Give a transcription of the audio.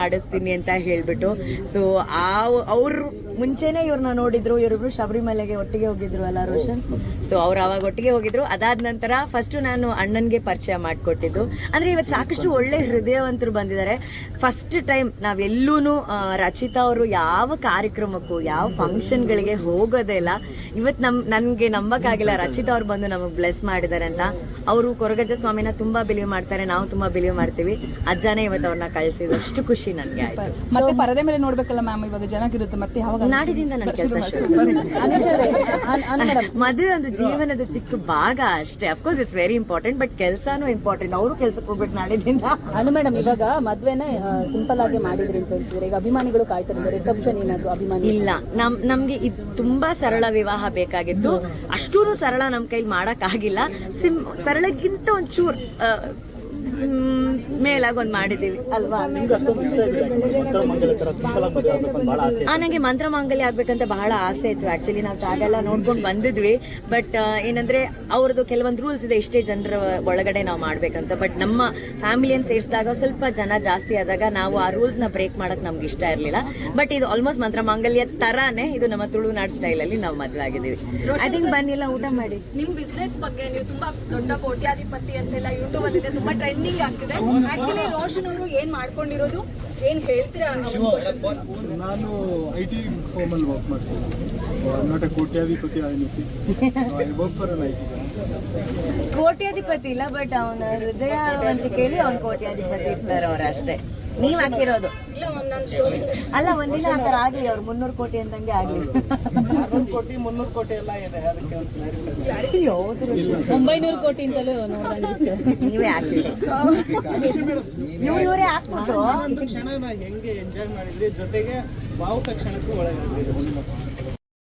ಮಾಡಿಸ್ತೀನಿ ಅಂತ ಹೇಳ್ಬಿಟ್ಟು. ಸೊ ಆ ಅವರು ಮುಂಚೆನೆ ಇವ್ರನ್ನ ನೋಡಿದ್ರು, ಇವರಿಬ್ರು ಶಬರಿಮಲೆಗೆ ಒಟ್ಟಿಗೆ ಹೋಗಿದ್ರು ಅಲ್ಲ ರೋಷನ್? ಸೊ ಅವ್ರು ಅವಾಗ ಒಟ್ಟಿಗೆ ಹೋಗಿದ್ರು. ಅದಾದ ನಂತರ ಫಸ್ಟ್ ನಾನು ಅಣ್ಣನ್ಗೆ ಪರಿಚಯ ಮಾಡಿಕೊಟ್ಟಿದ್ದು. ಅಂದ್ರೆ ಇವತ್ತು ಸಾಕಷ್ಟು ಒಳ್ಳೆ ಹೃದಯವಂತರು ಬಂದಿದ್ದಾರೆ. ಫಸ್ಟ್ ಟೈಮ್ ನಾವೆಲ್ಲೂ ರಚಿತಾ ಅವರು ಯಾವ ಕಾರ್ಯಕ್ರಮಕ್ಕೂ, ಯಾವ ಫಂಕ್ಷನ್ಗಳಿಗೆ ಹೋಗೋದೇ ಇಲ್ಲ. ಇವತ್ತು ನಮ್ ನನಗೆ ನಂಬಕ್ಕಾಗಿಲ್ಲ ರಚಿತಾ ಅವ್ರು ಬಂದು ನಮಗೆ ಬ್ಲೆಸ್ ಮಾಡಿದ್ದಾರೆ ಅಂತ. ಅವರು ಕೊರಗಜ್ಜ ಸ್ವಾಮಿನ ತುಂಬಾ ಬಿಲೀವ್ ಮಾಡ್ತಾರೆ. ನಾವು ತುಂಬಾ ಬಿಲೀವ್ ಮಾಡ್ತೀವಿ. ಅಜ್ಜನೇ ಇವತ್ತು ಅವ್ರನ್ನ ಕಳಿಸಿದ್ರು ಅಷ್ಟು ಖುಷಿ. ನನಗೆ ಆಯ್ತು. ಮತ್ತೆ ಪರದೆ ಮೇಲೆ ನೋಡ್ಬೇಕಲ್ಲ ಮ್ಯಾಮ್ ಇವಾಗ ಜನಕ್ಕಿರುತ್ತೆ ಮತ್ತೆ ಯಾವಾಗ ನಾಡಿದಿಂದ ನನ್ನ ಕೆಲಸ ಮದುವೆ ಒಂದು ಜೀವನದ ಚಿಕ್ಕ ಭಾಗ ಅಷ್ಟೇ. Of course it's very important but ಕೆಲಸನೂ ಇಂಪಾರ್ಟೆಂಟ್ ಅವರು ಕೆಲಸಕ್ಕೆ ಹೋಗ್ಬಿಟ್ಟು ನಾಡಿದಿಂದ ಅನು ಮೇಡಮ್ ಇವಾಗ ಮದ್ವೆನ ಸಿಂಪಲ್ ಆಗಿ ಮಾಡಿದ್ರಿ ಅಂತ ಹೇಳ್ತಿದ್ರೆ ಈಗ ಅಭಿಮಾನಿಗಳು ಕಾಯ್ತಾರೆ ರಿಸೆಪ್ಷನ್ ಏನಾದ್ರು ಅಭಿಮಾನಿ? ಇಲ್ಲ. ನಮ್ ನಮ್ಗೆ ಇದು ತುಂಬಾ ಸರಳ ವಿವಾಹ ಬೇಕಾಗಿತ್ತು. ಅಷ್ಟೂ ಸರಳ ನಮ್ ಕೈಲಿ ಮಾಡಕ್ ಆಗಿಲ್ಲ ಸಿಂ ಸರಳಕ್ಕಿಂತ ಒಂಚೂರು ಮೇಲಾಗ್ ಒಂದ್ ಮಾಡಿದೀವಿ ಅಲ್ವಾ? ಆ ನಂಗೆ ಮಂತ್ರ ಮಾಂಗಲ್ಯ ಆಗ್ಬೇಕಂತ ಬಹಳ ಆಸೆ ಇತ್ತು ಆಕ್ಚುಲಿ ನಾವು ತಾಗೆಲ್ಲ ನೋಡ್ಕೊಂಡು ಬಂದಿದ್ವಿ. ಬಟ್ ಏನಂದ್ರೆ ಅವ್ರದ್ದು ಕೆಲವೊಂದು ರೂಲ್ಸ್ ಇದೆ. ಇಷ್ಟೇ ಜನರ ಒಳಗಡೆ ನಾವು ಮಾಡ್ಬೇಕಂತ. ಬಟ್ ನಮ್ಮ ಫ್ಯಾಮಿಲಿಯನ್ನು ಸೇರಿಸಿದಾಗ ಸ್ವಲ್ಪ ಜನ ಜಾಸ್ತಿ ಆದಾಗ ನಾವು ಆ ರೂಲ್ಸ್ನ ಬ್ರೇಕ್ ಮಾಡಕ್ ನಮ್ಗೆ ಇಷ್ಟ ಇರಲಿಲ್ಲ. ಬಟ್ ಇದು ಆಲ್ಮೋಸ್ಟ್ ಮಂತ್ರ ಮಾಂಗಲ್ಯ ತರಾನೇ ಇದು ನಮ್ಮ ತುಳುನಾಡು ಸ್ಟೈಲ್ ಅಲ್ಲಿ ನಾವು ಮದ್ವೆ ಆಗಿದ್ದೀವಿ. ಐ ಥಿಂಕ್ ಬನ್ನಿಲ್ಲ ಊಟ ಮಾಡಿ. ನಿಮ್ ಬಿಸ್ನೆಸ್ ಬಗ್ಗೆ ನೀವು ತುಂಬಾ ದೊಡ್ಡ ಕೋಟ್ಯಾಧಿಪತಿ ಅಂತೆಲ್ಲ ಯೂಟ್ಯೂಬ್ ಅಲ್ಲಿ ತುಂಬಾ ಟ್ರೆಂಡಿಂಗ್ ಆಗ್ತಿದೆ. ಆಕ್ಚುಲಿ ರೋಷನ್ ಅವರು ಏನ್ ಮಾಡ್ಕೊಂಡಿರೋದು? ಏನ್ ಹೇಳ್ತೀರಾ ನಾನು ಐ ಟಿ ಫೋಮಲ್ಲಿ ವರ್ಕ್ ಮಾಡ್ತೀನಿ. ಸೊ ಐ ನಾಟ್ ಎ ಕೋಟ್ಯಾಧಿಪತಿ I ನಿತಿ I work for an I T ಕೋಟ್ಯಾಧಿಪತಿ ಇಲ್ಲ ಬಟ್ ಅವನ ಹೃದಯವಂತಿಕೆಯಲ್ಲಿ ಅವನ್ ಕೋಟ್ಯಾಧಿಪತಿ ಇರ್ತಾರೆ ಅವ್ರು ಅಷ್ಟೇ. ನೀವ್ ಹಾಕಿರೋದು. ಇಲ್ಲ ನಾನು ಸ್ಟೋರಿ ಅಲ್ಲ ಒಂದಿನ ಆ ಥರ ಆಗ್ಲಿ ಅವ್ರು ಮುನ್ನೂರು ಕೋಟಿ ಅಂದಂಗೆ ಆಗ್ಲಿ ಕೋಟಿ ಮುನ್ನೂರು ಕೋಟಿ ಎಲ್ಲ ಇದೆ ಅದಕ್ಕೆ ಒಂಬೈನೂರು ಕೋಟಿ ಅಂತಲೂ ನೀವೇ ಹಾಕಿ ನೀವು ಇವರೇ ಹಾಕ್ಬಿಟ್ಟು ಕ್ಷಣ ಹೆಂಗೆ ಎಂಜಾಯ್ ಮಾಡಿದ್ರಿ ಜೊತೆಗೆ ಭಾವುಕ ಕ್ಷಣಕ್ಕೂ ಒಳಗಾಗ್ತಿದೆ